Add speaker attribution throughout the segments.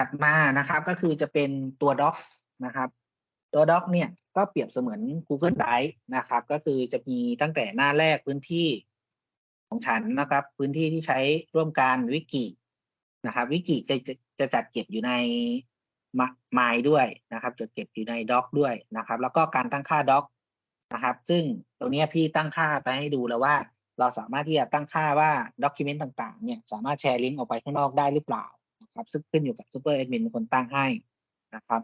Speaker 1: ถัดมานะครับก็คือจะเป็นตัว Docs นะครับ ตัว Doc เนี่ยก็เปรียบเสมือน Google Drive นะครับ ก็คือจะมีตั้งแต่หน้าแรกพื้นที่ของฉันนะครับ พื้นที่ที่ใช้ร่วมกันวิกินะครับ วิกิจะจะจะจัดเก็บอยู่ในไมล์ด้วยนะครับจะเก็บอยู่ใน Doc ด้วยนะครับ แล้วก็การตั้งค่า Doc นะครับ ซึ่งตรงนี้พี่ตั้งค่าไปให้ดูแล้วว่า เราสามารถที่จะตั้งค่าว่าด็อกิเมนต์ต่างๆ เนี่ยสามารถแชร์ลิงก์ออกไปข้างนอกได้หรือเปล่า นะครับ ซึ่งขึ้นอยู่กับซูเปอร์แอดมินเป็นคนตั้งให้นะครับ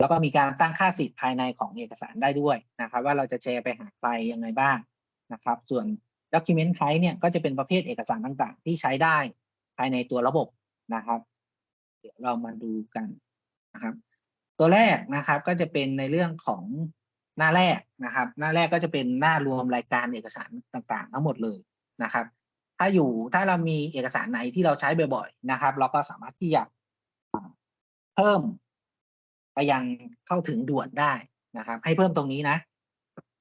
Speaker 1: แล้วก็มีการตั้งค่าสิทธิ์ภายในของเอกสารได้ด้วยนะครับ ว่าเราจะแชร์ไปหาใครยังไงบ้างนะครับ ส่วน Document Type เนี่ยก็จะเป็นประเภทเอกสารต่างๆ ที่ใช้ได้ภายในตัวระบบนะครับ เดี๋ยวเรามาดูกันนะครับ ตัวแรกนะครับก็จะเป็นในเรื่องของหน้าแรกนะครับ หน้าแรกก็จะเป็นหน้ารวมรายการเอกสารต่างๆ ทั้งหมดเลยนะครับ ถ้าอยู่ถ้าเรามีเอกสารไหนที่เราใช้บ่อยๆนะครับ เราก็สามารถที่จะเพิ่มไปยังเข้าถึงด่วนได้นะครับ ให้เพิ่มตรงนี้นะ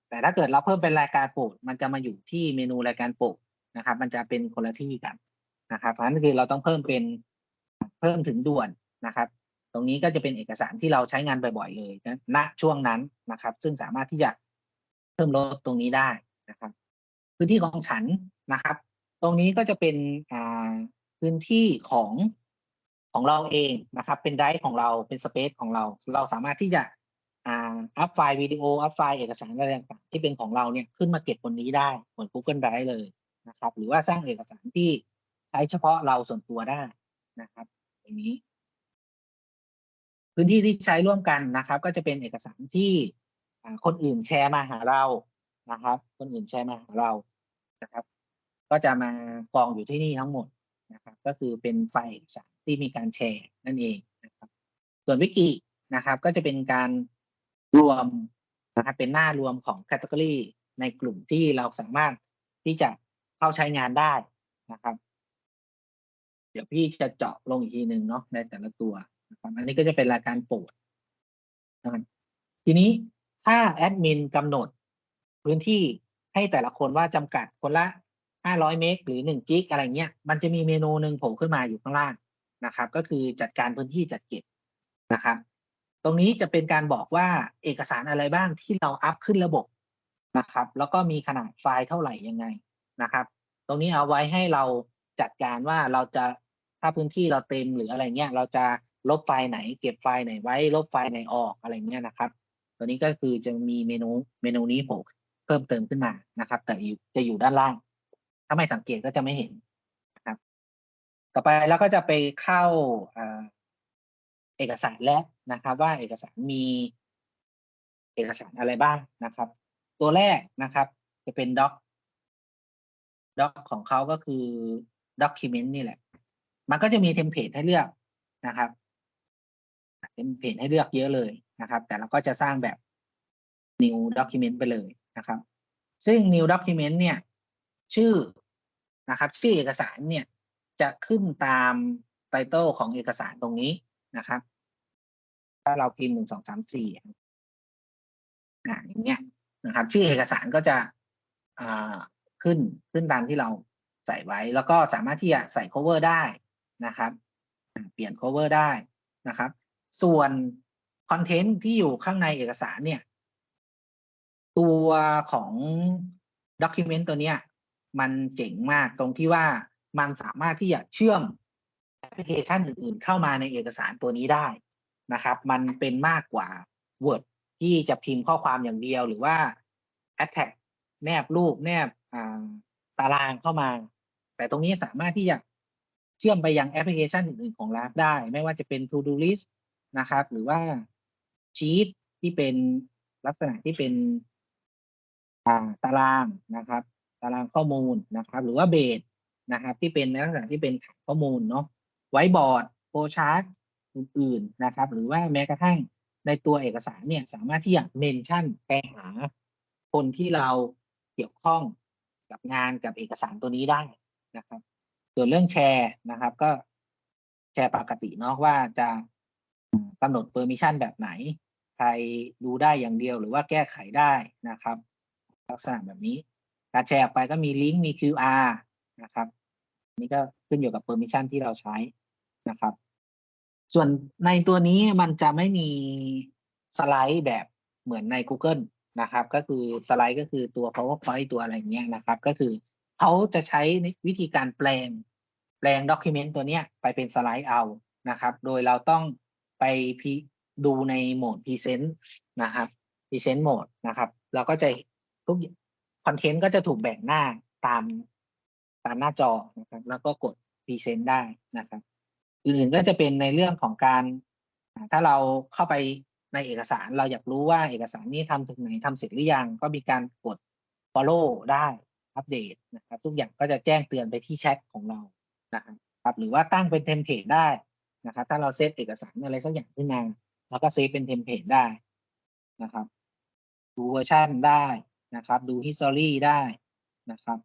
Speaker 1: แต่ถ้าเกิดเราเพิ่มเป็นรายการโปรดมันจะมาอยู่ที่เมนูรายการโปรดนะครับ มันจะเป็นคนละที่กันนะครับเพราะฉะนั้นคือเราต้องเพิ่มเป็นเพิ่มถึงด่วนนะครับ ตรงนี้ก็จะเป็นเอกสารที่เราใช้งานบ่อยๆเลยนะณช่วงนั้นนะครับ ซึ่งสามารถที่จะเพิ่มลดตรงนี้ได้นะครับ พื้นที่ของฉันนะครับ ตรงนี้ก็จะเป็นพื้นที่ของของเราเองนะครับ เป็นไดร์ของเราเป็นสเปซของเรา เราสามารถที่จะอัพไฟล์วิดีโออัพไฟล์เอกสารอะไรต่างๆที่เป็นของเราเนี่ยขึ้นมาเก็บบนนี้ได้เหมือน Google Drive เลยนะครับ หรือว่าสร้างเอกสารที่ใช้เฉพาะเราส่วนตัวได้นะครับอย่างนี้ พื้นที่ที่ใช้ร่วมกันนะครับ ก็จะเป็นเอกสารที่คนอื่นแชร์มาหาเรานะครับ คนอื่นแชร์มาหาเรานะครับ ก็จะมากองอยู่ที่นี่ทั้งหมดนะครับ ก็คือเป็นไฟล์สารที่มีการแชร์นั่นเองนะครับ ส่วนวิกินะครับ ก็จะเป็นการรวมนะครับ เป็นหน้ารวมของแคตตาล็อในกลุ่มที่เราสามารถที่จะเข้าใช้งานได้นะครับ เดี๋ยวพี่จะเจาะลงอีกทีหนึ่งเนาะในแต่ละตัวนะครับอันนี้ก็จะเป็นรายการโปรดนะครับทีนี้ถ้าแอดมินกำหนดพื้นที่ให้แต่ละคนว่าจำกัดคนละ 500เมกหรือ1จิกอะไรเงี้ย มันจะมีเมนูหนึ่งโผล่ขึ้นมาอยู่ข้างล่างนะครับ ก็คือจัดการพื้นที่จัดเก็บนะครับ ตรงนี้จะเป็นการบอกว่าเอกสารอะไรบ้างที่เราอัพขึ้นระบบนะครับ แล้วก็มีขนาดไฟล์เท่าไหร่ยังไงนะครับ ตรงนี้เอาไว้ให้เราจัดการว่าเราจะถ้าพื้นที่เราเต็มหรืออะไรเงี้ย เราจะลบไฟล์ไหน เก็บไฟล์ไหนไว้ ลบไฟล์ไหนออกอะไรเงี้ยนะครับ ตัวนี้ก็คือจะมีเมนูเมนูนี้โผล่เพิ่มเติมขึ้นมานะครับ แต่จะอยู่ด้านล่าง ถ้าไม่สังเกตก็จะไม่เห็นนะครับ ต่อไปแล้วก็จะไปเข้าเอกสารแล้วนะครับ ว่าเอกสารมีเอกสารอะไรบ้างนะครับ ตัวแรกนะครับ จะเป็น doc doc ของเขาก็คือ document นี่แหละ มันก็จะมีเทมเพลตให้เลือกนะครับเทมเพลตให้เลือกเยอะเลยนะครับ แต่เราก็จะสร้างแบบ new document ไปเลยนะครับ ซึ่ง new document เนี่ย ชื่อนะครับชื่อเอกสารเนี่ยจะขึ้นตามไตเติลของเอกสารตรงนี้นะครับ ถ้าเราพิมพ์หนึ่งสองสามสี่อ่าอย่างเงี้ยนะครับ ชื่อเอกสารก็จะอ่าขึ้นขึ้นตามที่เราใส่ไว้ แล้วก็สามารถที่จะใส่ cover ได้นะครับ เปลี่ยน cover ได้นะครับ ส่วนคอนเทนต์ที่อยู่ข้างในเอกสารเนี่ย ตัวของ document ตัวเนี้ย มันเจ๋งมากตรงที่ว่ามันสามารถที่จะเชื่อมแอปพลิเคชันอื่นๆ เข้ามาในเอกสารตัวนี้ได้นะครับ มันเป็นมากกว่า Word ที่จะพิมพ์ข้อความอย่างเดียวหรือว่า attach แนบรูปแนบตารางเข้ามา แต่ตรงนี้สามารถที่จะเชื่อมไปยังแอปพลิเคชันอื่น ๆ ของร้าได้ ไม่ว่าจะเป็น To Do List นะครับ หรือว่าชีตที่เป็นลักษณะที่เป็นตารางนะครับ ตารางข้อมูลนะครับ หรือว่าเบสนะครับ ที่เป็นในลักษณะที่เป็นฐานข้อมูลเนาะไว้บอร์ดโฟชาร์ตอื่นๆนะครับ หรือว่าแม้กระทั่งในตัวเอกสารเนี่ยสามารถที่จะเมนชั่นไปหาคนที่เราเกี่ยวข้องกับงานกับเอกสารตัวนี้ได้นะครับ ส่วนเรื่องแชร์นะครับ ก็แชร์ปกติเนาะว่าจะกำหนดเปอร์มิชันแบบไหน ใครดูได้อย่างเดียวหรือว่าแก้ไขได้นะครับ ลักษณะแบบนี้ การแชร์ออกไปก็มีลิงก์มี QR นะครับนี่ก็ขึ้นอยู่กับเปอร์มิชันที่เราใช้นะครับ ส่วนในตัวนี้มันจะไม่มีสไลด์แบบเหมือนใน Google นะครับ ก็คือสไลด์ก็คือตัว PowerPoint ตัวอะไรเงี้ยนะครับ ก็คือเขาจะใช้วิธีการแปลง แปลงด็อกิเมนต์ตัวเนี้ยไปเป็นสไลด์เอานะครับ โดยเราต้องไปดูในโหมด Present นะครับ Present Mode นะครับ เราก็จะทุก อนเทนต์ก็จะถูกแบ่งหน้าตามตามหน้าจอนะครับ แล้วก็กด Present ได้นะครับอื่นๆก็จะเป็นในเรื่องของการ ถ้าเราเข้าไปในเอกสารเราอยากรู้ว่าเอกสารนี้ทำถึงไหนทำเสร็จหรือยัง ก็มีการกด follow ได้อัปเดตนะครับ ทุกอย่างก็จะแจ้งเตือนไปที่แชทของเรานะครับหรือว่าตั้งเป็นเทมเพลตได้นะครับ ถ้าเราเซตเอกสารอะไรสักอย่างขึ้นมาแล้วก็เซฟเป็นเทมเพลตได้นะครับดูเวอร์ชันได้ นะครับ ดู history ได้นะครับ